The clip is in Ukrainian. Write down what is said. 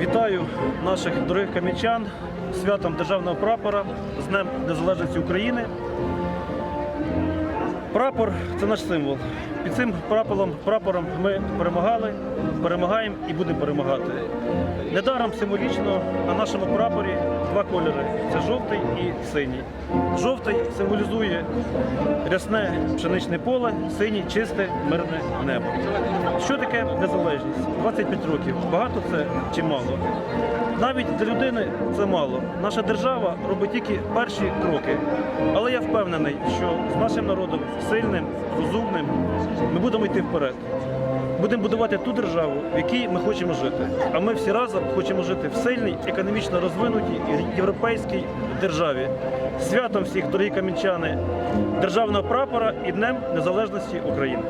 Вітаю наших дорогих кам'ячан святом державного прапора, з Днем Незалежності України. Прапор це наш символ. Під цим прапором, прапором ми перемагали, перемагаємо і будемо перемагати. Недаром символічно на нашому прапорі два кольори це жовтий і синій. Жовтий символізує рясне пшеничне поле, синій чисте мирне небо. Що таке незалежність? 25 років. Багато це чи мало? Навіть для людини це мало. Наша держава робить тільки перші кроки. Але я впевнений, що з нашим народом сильним, розумним, ми будемо йти вперед. Будемо будувати ту державу, в якій ми хочемо жити. А ми всі разом хочемо жити в сильній, економічно розвинутій європейській державі. Святом всіх, дорогі камінчани, державного прапора і Днем Незалежності України.